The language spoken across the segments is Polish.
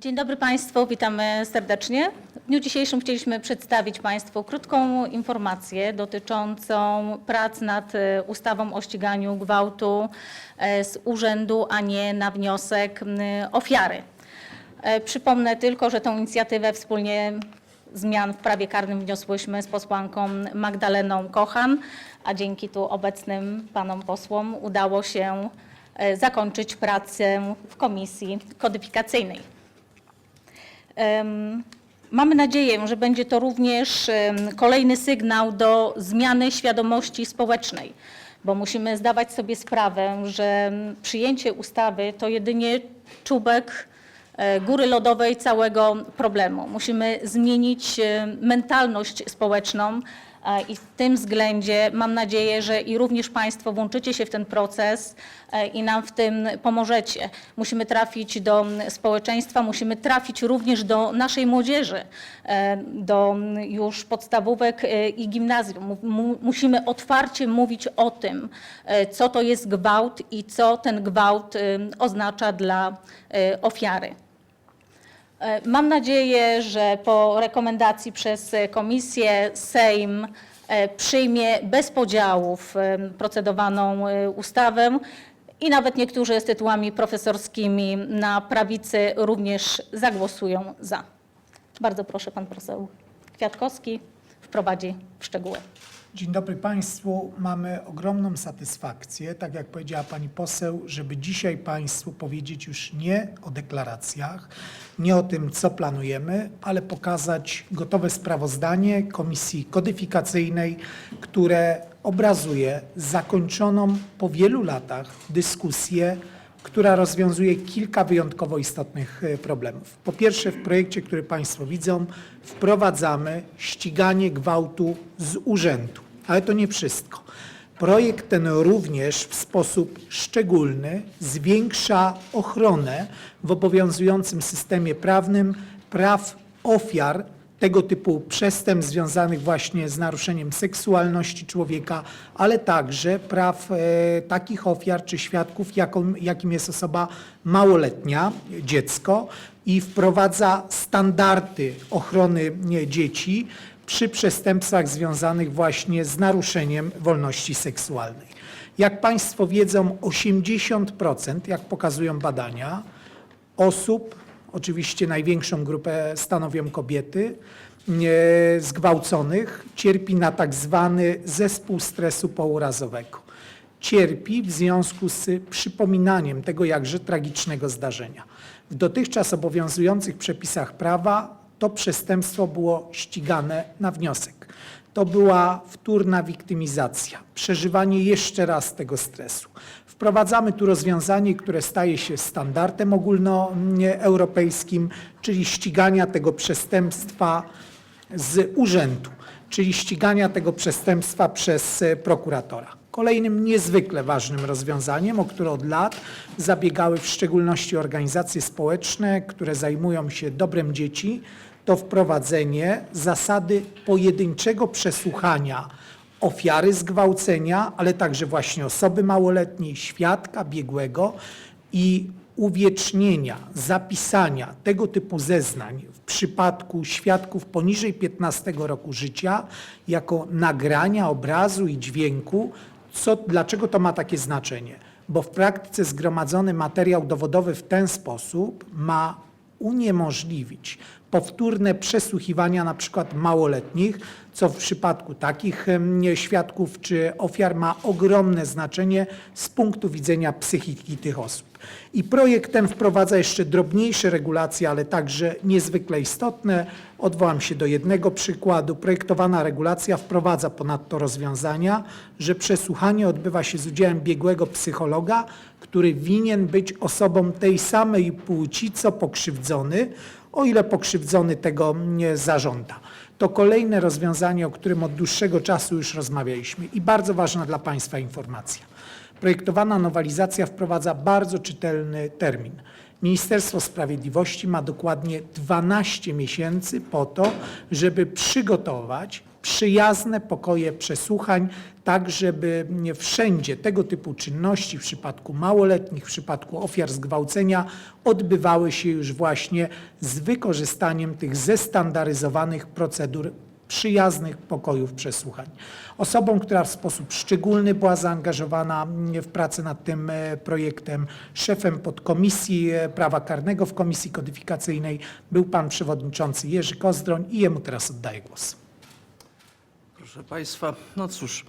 Dzień dobry Państwu, witamy serdecznie. W dniu dzisiejszym chcieliśmy przedstawić Państwu krótką informację dotyczącą prac nad e, ustawą o ściganiu gwałtu e, z urzędu, a nie na wniosek ofiary. E, Przypomnę tylko, że tą inicjatywę wspólnie zmian w prawie karnym wniosłyśmy z posłanką Magdaleną Kochan, a dzięki tu obecnym panom posłom udało się zakończyć pracę w komisji kodyfikacyjnej. Mamy nadzieję, że będzie to również kolejny sygnał do zmiany świadomości społecznej, bo musimy zdawać sobie sprawę, że przyjęcie ustawy to jedynie czubek e, góry lodowej całego problemu. Musimy zmienić e, mentalność społeczną i w tym względzie mam nadzieję, że i również Państwo włączycie się w ten proces e, i nam w tym pomożecie. Musimy trafić do społeczeństwa, musimy trafić również do naszej młodzieży, e, do już podstawówek e, i gimnazjum. Mu- mu- Musimy otwarcie mówić o tym, e, co to jest gwałt i co ten gwałt e, oznacza dla e, ofiary. E, Mam nadzieję, że po rekomendacji przez e, Komisję Sejm e, przyjmie bez podziałów procedowaną ustawę i nawet niektórzy z tytułami profesorskimi na prawicy również zagłosują za. Bardzo proszę, pan poseł Kwiatkowski wprowadzi w szczegóły. Dzień dobry Państwu. Mamy ogromną satysfakcję, tak jak powiedziała Pani poseł, żeby dzisiaj Państwu powiedzieć już nie o deklaracjach, nie o tym, co planujemy, ale pokazać gotowe sprawozdanie Komisji Kodyfikacyjnej, które obrazuje zakończoną po wielu latach dyskusję która rozwiązuje kilka wyjątkowo istotnych e, problemów. Po pierwsze, w projekcie, który Państwo widzą, wprowadzamy ściganie gwałtu z urzędu. Ale to nie wszystko. Projekt ten również w sposób szczególny zwiększa ochronę w obowiązującym systemie prawnym praw ofiar tego typu przestępstw związanych właśnie z naruszeniem seksualności człowieka, ale także praw e, takich ofiar czy świadków, jakim jest osoba małoletnia, dziecko i wprowadza standardy ochrony nie, dzieci przy przestępstwach związanych właśnie z naruszeniem wolności seksualnej. Jak Państwo wiedzą, 80%, jak pokazują badania, osób, oczywiście największą grupę stanowią kobiety, zgwałconych, cierpi na tak zwany zespół stresu pourazowego. Cierpi w związku z przypominaniem tego jakże tragicznego zdarzenia. W dotychczas obowiązujących przepisach prawa to przestępstwo było ścigane na wniosek. To była wtórna wiktymizacja, przeżywanie jeszcze raz tego stresu. Wprowadzamy tu rozwiązanie, które staje się standardem ogólnoeuropejskim, czyli ścigania tego przestępstwa z urzędu, czyli ścigania tego przestępstwa przez e, prokuratora. Kolejnym niezwykle ważnym rozwiązaniem, o które od lat zabiegały w szczególności organizacje społeczne, które zajmują się dobrem dzieci, to wprowadzenie zasady pojedynczego przesłuchania ofiary zgwałcenia, ale także właśnie osoby małoletniej, świadka biegłego i uwiecznienia, zapisania tego typu zeznań w przypadku świadków poniżej 15 roku życia jako nagrania obrazu i dźwięku. Co, dlaczego to ma takie znaczenie? Bo w praktyce zgromadzony materiał dowodowy w ten sposób ma uniemożliwić powtórne przesłuchiwania na przykład małoletnich, co w przypadku takich świadków czy ofiar ma ogromne znaczenie z punktu widzenia psychiki tych osób. I projekt ten wprowadza jeszcze drobniejsze regulacje, ale także niezwykle istotne. Odwołam się do jednego przykładu. Projektowana regulacja wprowadza ponadto rozwiązania, że przesłuchanie odbywa się z udziałem biegłego psychologa, który winien być osobą tej samej płci, co pokrzywdzony, o ile pokrzywdzony tego nie zażąda. To kolejne rozwiązanie, o którym od dłuższego czasu już rozmawialiśmy i bardzo ważna dla Państwa informacja. Projektowana nowelizacja wprowadza bardzo czytelny termin. Ministerstwo Sprawiedliwości ma dokładnie 12 miesięcy po to, żeby przygotować przyjazne pokoje przesłuchań, tak żeby wszędzie tego typu czynności w przypadku małoletnich, w przypadku ofiar zgwałcenia odbywały się już właśnie z wykorzystaniem tych zestandaryzowanych procedur przyjaznych pokojów przesłuchań. Osobą, która w sposób szczególny była zaangażowana w pracę nad tym e, projektem, szefem podkomisji e, prawa karnego w Komisji Kodyfikacyjnej był pan przewodniczący Jerzy Kozdroń i jemu teraz oddaję głos. Proszę Państwa, no cóż,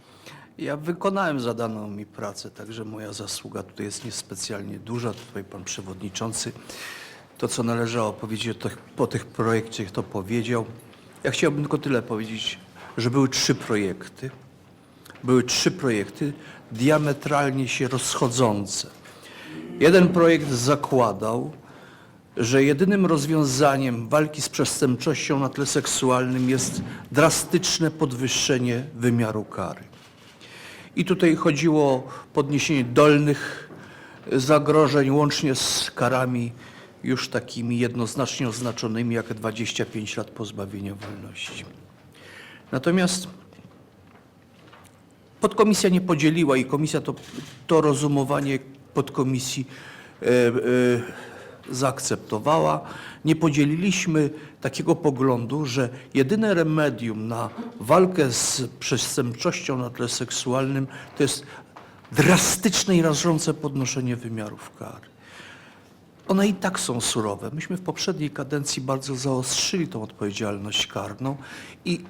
ja wykonałem zadaną mi pracę, także moja zasługa tutaj jest niespecjalnie duża. Tutaj Pan Przewodniczący to, co należało powiedzieć o tych, po tych projekcie, to powiedział. Ja chciałbym tylko tyle powiedzieć, że były trzy projekty. Były trzy projekty diametralnie się rozchodzące. Jeden projekt zakładał, że jedynym rozwiązaniem walki z przestępczością na tle seksualnym jest drastyczne podwyższenie wymiaru kary. I tutaj chodziło o podniesienie dolnych zagrożeń łącznie z karami już takimi jednoznacznie oznaczonymi jak 25 lat pozbawienia wolności. Natomiast Podkomisja nie podzieliła i komisja to, to rozumowanie podkomisji e, e, zaakceptowała. Nie podzieliliśmy takiego poglądu, że jedyne remedium na walkę z przestępczością na tle seksualnym to jest drastyczne i rażące podnoszenie wymiarów kary. One i tak są surowe. Myśmy w poprzedniej kadencji bardzo zaostrzyli tą odpowiedzialność karną i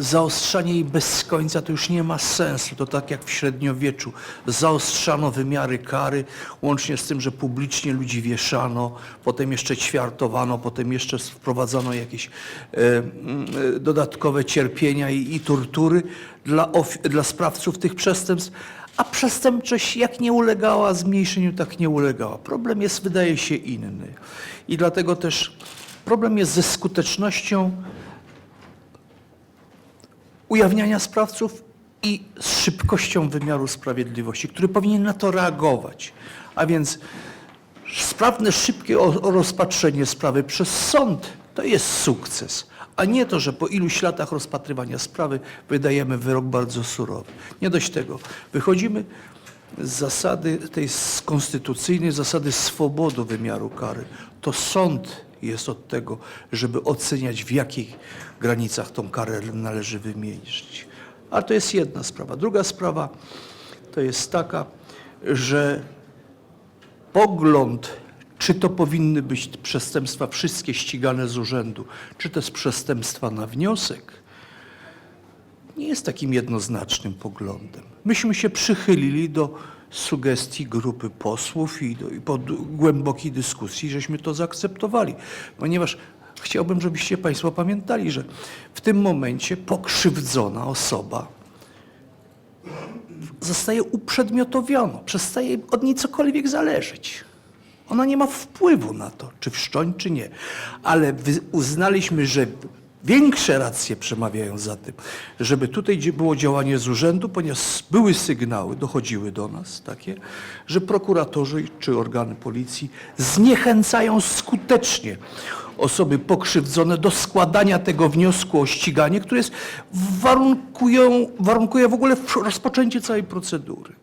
zaostrzanie jej bez końca to już nie ma sensu. To tak jak w średniowieczu. Zaostrzano wymiary kary, łącznie z tym, że publicznie ludzi wieszano, potem jeszcze ćwiartowano, potem jeszcze wprowadzano jakieś e, mm, dodatkowe cierpienia i, i tortury dla, dla sprawców tych przestępstw. A przestępczość jak nie ulegała zmniejszeniu, tak nie ulegała. Problem jest, wydaje się, inny. I dlatego też problem jest ze skutecznością ujawniania sprawców i z szybkością wymiaru sprawiedliwości, który powinien na to reagować. A więc sprawne, szybkie rozpatrzenie sprawy przez sąd to jest sukces, a nie to, że po iluś latach rozpatrywania sprawy wydajemy wyrok bardzo surowy. Nie dość tego. Wychodzimy z zasady tej konstytucyjnej zasady swobody wymiaru kary. To sąd jest od tego, żeby oceniać w jakich granicach tą karę należy wymierzyć. Ale to jest jedna sprawa. Druga sprawa to jest taka, że pogląd, czy to powinny być przestępstwa wszystkie ścigane z urzędu, czy to jest przestępstwa na wniosek, nie jest takim jednoznacznym poglądem. Myśmy się przychylili do sugestii grupy posłów i, i po głębokiej dyskusji, żeśmy to zaakceptowali, ponieważ chciałbym, żebyście Państwo pamiętali, że w tym momencie pokrzywdzona osoba zostaje uprzedmiotowiona, przestaje od niej cokolwiek zależeć. Ona nie ma wpływu na to, czy wszcząć, czy nie. Ale uznaliśmy, że większe racje przemawiają za tym, żeby tutaj było działanie z urzędu, ponieważ były sygnały, dochodziły do nas takie, że prokuratorzy czy organy policji zniechęcają skutecznie osoby pokrzywdzone do składania tego wniosku o ściganie, które jest, warunkują, warunkuje w ogóle rozpoczęcie całej procedury.